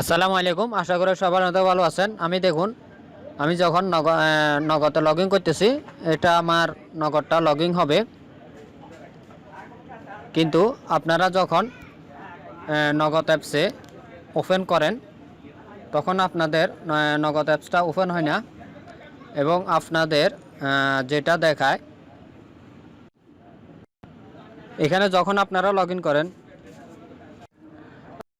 আসসালামু আলাইকুম। আশা করি সবার মতো ভালো আছেন। আমি দেখুন, আমি যখন নগ নগদে লগ ইন করতেছি, এটা আমার নগদটা লগ হবে। কিন্তু আপনারা যখন নগদ অ্যাপসে ওপেন করেন, তখন আপনাদের নগদ অ্যাপসটা ওপেন হয় না। এবং আপনাদের যেটা দেখায়, এখানে যখন আপনারা লগ করেন,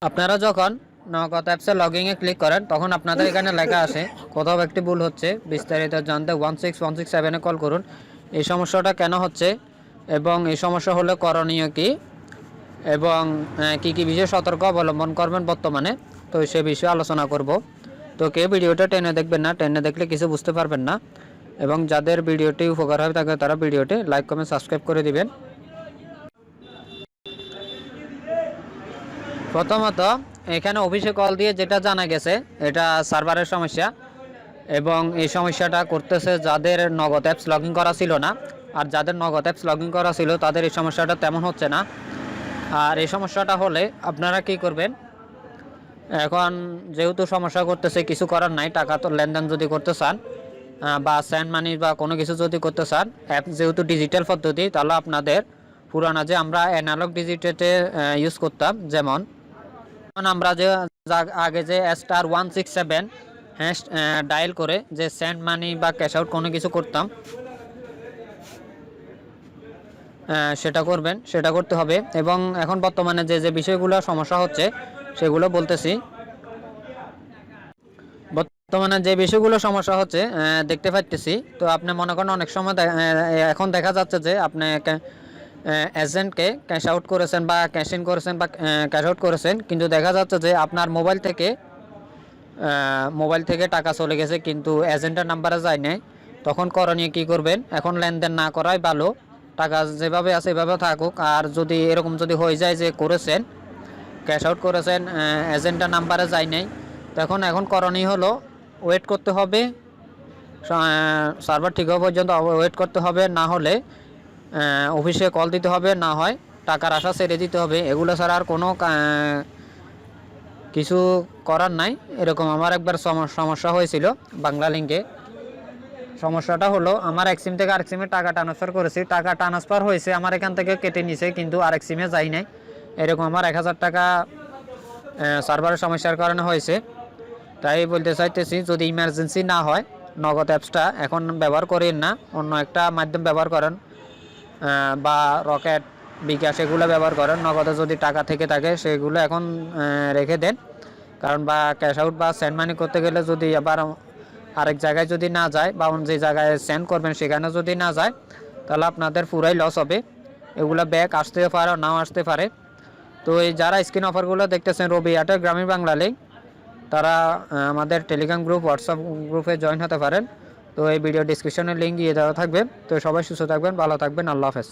আপনারা যখন নগদ অ্যাপসে লগইনে ক্লিক করেন, তখন আপনাদের এখানে লেখা আসে কোথাও একটি ভুল হচ্ছে, বিস্তারিত জানতে ওয়ান সিক্স ওয়ান সিক্স সেভেনে কল করুন। এই সমস্যাটা কেন হচ্ছে এবং এই সমস্যা হলে করণীয় কি এবং কি কি বিষয়ে সতর্ক অবলম্বন করবেন বর্তমানে, তো সে বিষয়ে আলোচনা করব। তো কে ভিডিওটা টেনে দেখবেন না, টেনে দেখলে কিছু বুঝতে পারবেন না এবং যাদের ভিডিওটি উপকার হবে তাকে তারা ভিডিওটি লাইক কমেন্ট সাবস্ক্রাইব করে দিবেন। প্রথমত এখানে অফিসে কল দিয়ে যেটা জানা গেছে, এটা সার্ভারের সমস্যা এবং এই সমস্যাটা করতেছে যাদের নগদ অ্যাপস লগ করা ছিল না। আর যাদের নগদ অ্যাপস লগ করা ছিল, তাদের এই সমস্যাটা তেমন হচ্ছে না। আর এই সমস্যাটা হলে আপনারা কি করবেন? এখন যেহেতু সমস্যা করতেছে, কিছু করার নাই, টাকা তো লেনদেন যদি করতে চান বা স্যান্ড মানি বা কোনো কিছু যদি করতে চান অ্যাপ যেহেতু ডিজিটাল পদ্ধতি, তাহলে আপনাদের পুরানা যে আমরা অ্যানালগ ডিজিটেটে ইউজ করতাম যেমন যেমন আমরা যে আগে যে star one six seven hash dial করে যে সেন্ড মানি বা ক্যাশ আউট কোনো কিছু করতাম সেটা করবেন, সেটা করতে হবে। এবং এখন বর্তমানে যে যে বিষয়গুলো সমস্যা হচ্ছে, সেগুলো বলতেছি। বর্তমানে যে বিষয়গুলো সমস্যা হচ্ছে দেখতে পাচ্তেছি তো আপনি মনে করেন অনেক সময় এখন দেখা যাচ্ছে যে আপনি এজেন্টকে ক্যাশ আউট করেছেন বা ক্যাশ ইন করেছেন বা ক্যাশ আউট করেছেন। কিন্তু দেখা যাচ্ছে যে আপনার মোবাইল থেকে মোবাইল থেকে টাকা চলে গেছে, কিন্তু এজেন্টের নাম্বারে যায় নাই। তখন করণীয় কি করবেন? এখন লেনদেন না করাই ভালো। টাকা যেভাবে আছে এভাবে থাকুক। আর যদি এরকম যদি হয়ে যায় যে করেছেন ক্যাশ আউট করেছেন এজেন্টের নাম্বারে যায় নাই, তখন এখন করণীয় হলো ওয়েট করতে হবে। সার্ভার ঠিক হওয়া পর্যন্ত ওয়েট করতে হবে। না হলে অফিসে কল দিতে হবে, না হয় টাকার আশা ছেড়ে দিতে হবে। এগুলো ছাড়া আর কোনো কিছু করার নাই। এরকম আমার একবার সম- সমস্যা হয়েছিল বাংলা লিঙ্কে সমস্যাটা হলো, আমার এক সিম থেকে আরেক সিমে টাকা ট্রান্সফার করেছি। টাকা ট্রান্সফার হয়েছে আমার এখান থেকে কেটে নিছে, কিন্তু আরেক সিমে যাই নাই। এরকম আমার এক হাজার টাকা সার্ভারের সমস্যার কারণে হয়েছে। তাই বলতে চাইতেছি, যদি ইমার্জেন্সি না হয়, নগদ অ্যাপসটা এখন ব্যবহার করেন না, অন্য একটা মাধ্যম ব্যবহার করেন। বা রকেট, বিকাশ এগুলো ব্যবহার করেন। নগদে যদি টাকা থেকে থাকে, সেগুলো এখন রেখে দেন। কারণ বা ক্যাশ আউট বা সেন্ড মানি করতে গেলে যদি আবার আরেক জায়গায় যদি না যায় বা যে জায়গায় সেন্ড করবেন, সেখানে যদি না যায়, তাহলে আপনাদের পুরাই লস হবে। এগুলো ব্যাক আসতে পারে, নাও আসতে পারে। তো এই যারা স্ক্রিন অফারগুলো দেখতেছেন, রবি এয়ারটেল গ্রামীণ বাংলা লিঙ্ক তারা আমাদের টেলিগ্রাম গ্রুপ হোয়াটসঅ্যাপ গ্রুপে জয়েন হতে পারেন। তো এই ভিডিও ডিসক্রিপশনের লিঙ্ক দিয়ে দেওয়া থাকবে। তো সবাই সুস্থ থাকবেন, ভালো থাকবেন, আল্লাহ হাফেজ।